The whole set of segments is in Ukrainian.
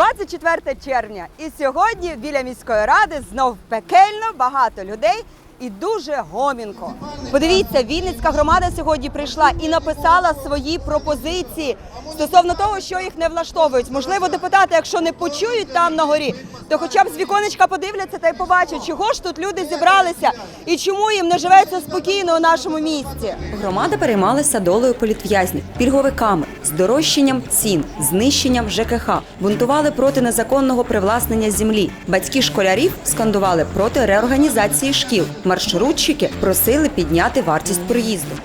24 червня. І сьогодні біля міської ради знов пекельно багато людей і дуже гомінко. Подивіться, Вінницька громада сьогодні прийшла і написала свої пропозиції стосовно того, що їх не влаштовують. Можливо, депутати, якщо не почують там на горі, то хоча б з віконечка подивляться та й побачать, чого ж тут люди зібралися і чому їм не живеться спокійно у нашому місті. Громада переймалася долею політв'язнів, пільговиками, здорожчанням цін, знищенням ЖКХ, бунтували проти незаконного привласнення землі. Батьки школярів скандували проти реорганізації шкіл. Маршрутчики просили підняти вартість проїзду.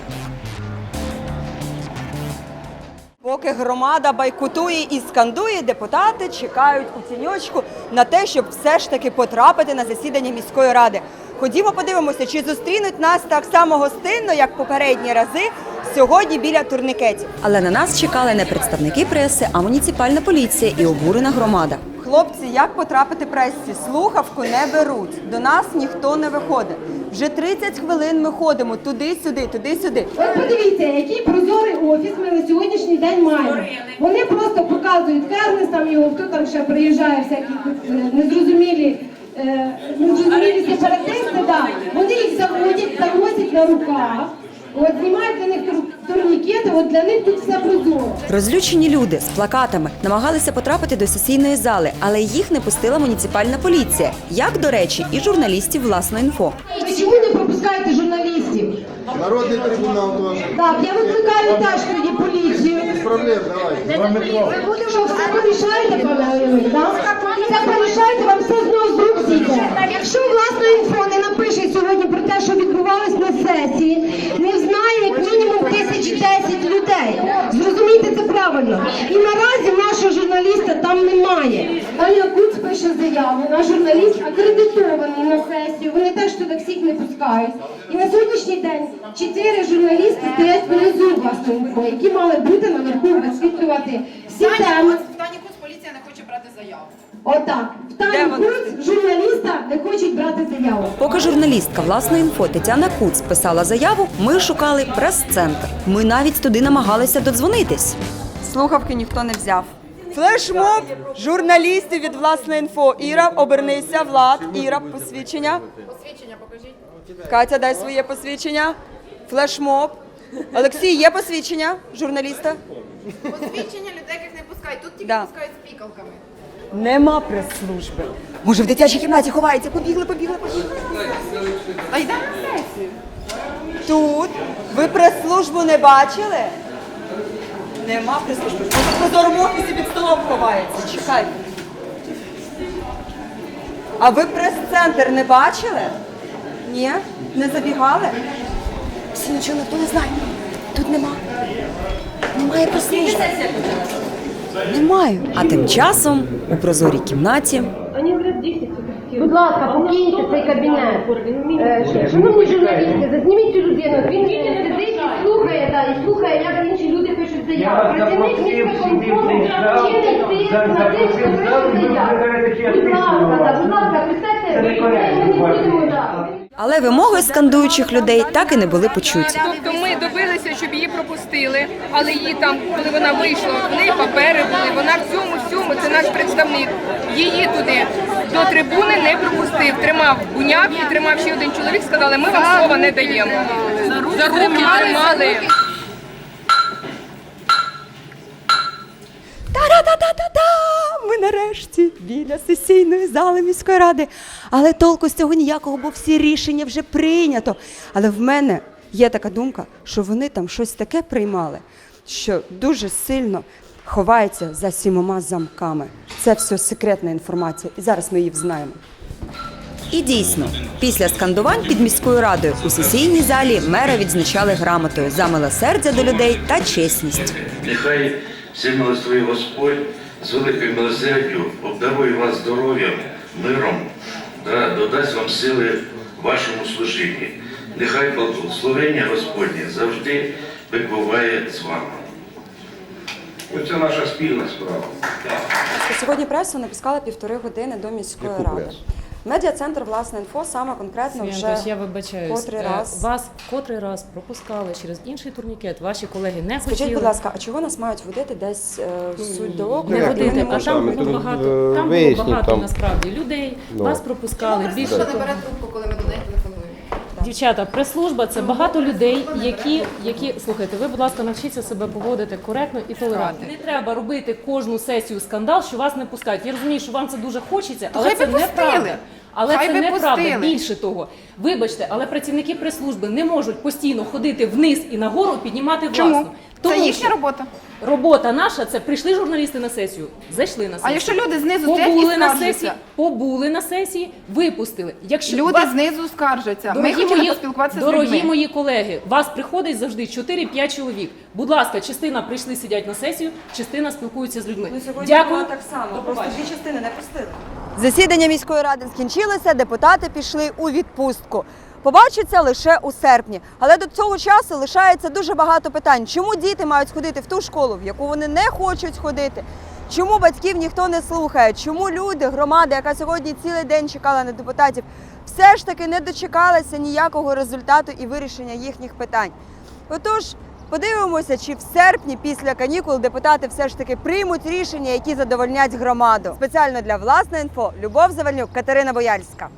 Поки громада байкутує і скандує, депутати чекають у тіньочку на те, щоб все ж таки потрапити на засідання міської ради. Ходімо, подивимося, чи зустрінуть нас так само гостинно, як попередні рази сьогодні біля турникетів. Але на нас чекали не представники преси, а муніципальна поліція і обурена громада. Хлопці, як потрапити пресі? Слухавку не беруть. До нас ніхто не виходить. Вже 30 хвилин ми ходимо туди-сюди, туди-сюди. От подивіться, який прозорий офіс ми на сьогоднішній день маємо. Вони просто показують кернес там його, хто там ще приїжджає, всякі е, незрозумілі. е, Незрозумілі сепаратисти, да. вони їх заводять, завозять на руках, от знімають для них турнікети, от для них тут все прозоро. Розлючені люди з плакатами намагалися потрапити до сесійної зали, але їх не пустила муніципальна поліція, як, до речі, і журналістів власної інфо. Ви чому не пропускаєте журналістів? Народний трибунал теж. Так, я викликаю теж тоді поліцію. Без проблем, давай. Що все порішаєте, пане Леонід, так? Все порішаєте, вам все знову з рук зійде. Якщо власне інфо не напише сьогодні про те, що відбувалось на сесії, не знає як мінімум тисяч десять людей. Зрозумійте це правильно. І наразі нашого журналіста там немає. Аня Куц пише заяву, наш журналіст акредитований на сесію. Вони теж туди всіх не пускають. І на сьогоднішній день чотири журналісти стоять внизу власної які мали бути наверху висвітлювати всі теми. Тані Куц поліція не хоче брати заяву. Отак. В Куц журналіста не хочуть брати заяву. Поки журналістка власної інфо Тетяна Куц писала заяву, ми шукали прес-центр. Ми навіть туди намагалися додзвонитись. Слухавки ніхто не взяв. Флешмоб журналістів від власної інфо. Іра, обернися, Влад. Іра, посвідчення. Посвідчення покажіть. Катя, дай своє посвідчення. Флешмоб. Олексій, є посвідчення журналіста? Посвідчення людей, яких не пускають. Тут тільки Да. пускають з пікалками. Нема прес-служби. Може, в дитячій кімнаті ховається. Побігли, побігли, побігли. А йдемо на сесію. Тут. Ви прес-службу не бачили? Нема прес-служби. В прозорому офісі під столом ховається. Чекайте. А ви прес-центр не бачили? Ні? Не забігали? Всі нічого ніхто не знає. Тут нема. Немає прес-служби. Немає. А тим часом у прозорій кімнаті Будь ласка, покиньте цей кабінет. Е, Шановні журналісти, зазніміть цю людину. Він сидить і слухає, та, і слухає, як інші люди пишуть заяву. Працівник міськвиконкому чинить тиск на тих, хто пише заяву. Будь ласка, будь ласка, присядьте, ми не будемо, так. Але вимоги скандуючих людей так і не були почуті. Тобто ми добилися, щоб її пропустили, але її там, коли вона вийшла, в неї папери були, вона в цьому всьому, це наш представник. Її туди до трибуни не пропустив. Тримав буняк і тримав ще один чоловік, сказали, ми вам слова не даємо. За руки тримали. Та-да-да-да-да! Нарешті біля сесійної зали міської ради. Але толку з цього ніякого, бо всі рішення вже прийнято. Але в мене є така думка, що вони там щось таке приймали, що дуже сильно ховається за сімома замками. Це все секретна інформація, і зараз ми її взнаємо. І дійсно, після скандувань під міською радою у сесійній залі мера відзначали грамотою за милосердя до людей та чесність. Нехай всемилостивий Господь з великою милосердю обдарує вас здоров'ям, миром да, додасть вам сили в вашому служінні. Нехай благословення Господнє завжди перебуває з вами. Це наша спільна справа. Сьогодні пресу напіскала півтори години до міської ради. Медіа-центр власне інфо саме конкретно Свіянка, вже я вибачаюсь. котрий Е, раз. Вас котрий раз пропускали через інший турнікет. Ваші колеги не Скажіть, хотіли. будь ласка, а чого нас мають водити десь е, в суть до округу? Не водити, а там було багато, е, там було багато там. насправді людей. Ну. Вас пропускали. Більше не бере трубку, коли ми. Дівчата, прес-служба це багато людей, які, які слухайте, ви, будь ласка, навчіться себе поводити коректно і толерантно. Не треба робити кожну сесію скандал, що вас не пускають. Я розумію, що вам це дуже хочеться, але хай це би пустили. неправда. Але Хай це неправда. Більше того, вибачте, але працівники прес-служби не можуть постійно ходити вниз і нагору піднімати Чому? Це їхня що робота. Робота наша це прийшли журналісти на сесію, зайшли на сесію. А якщо люди знизу побули на сесії, побули на сесії, випустили. Якщо Люди вас- знизу скаржаться. Ми Дорогі хотіли мої, поспілкуватися з дорогі людьми. мої колеги, вас приходить завжди 4-5 чоловік. Будь ласка, частина прийшли, сидять на сесію, частина спілкуються з людьми. Сьогодні Дякую. так само, До просто дві частини не пустили. Засідання міської ради скінчилося, депутати пішли у відпустку. Побачаться лише у серпні. Але до цього часу лишається дуже багато питань. Чому діти мають ходити в ту школу, в яку вони не хочуть ходити? Чому батьків ніхто не слухає? Чому люди, громада, яка сьогодні цілий день чекала на депутатів, все ж таки не дочекалася ніякого результату і вирішення їхніх питань? Отож, подивимося, чи в серпні після канікул депутати все ж таки приймуть рішення, які задовольнять громаду. Спеціально для власне інфо Любов Завальнюк, Катерина Бояльська.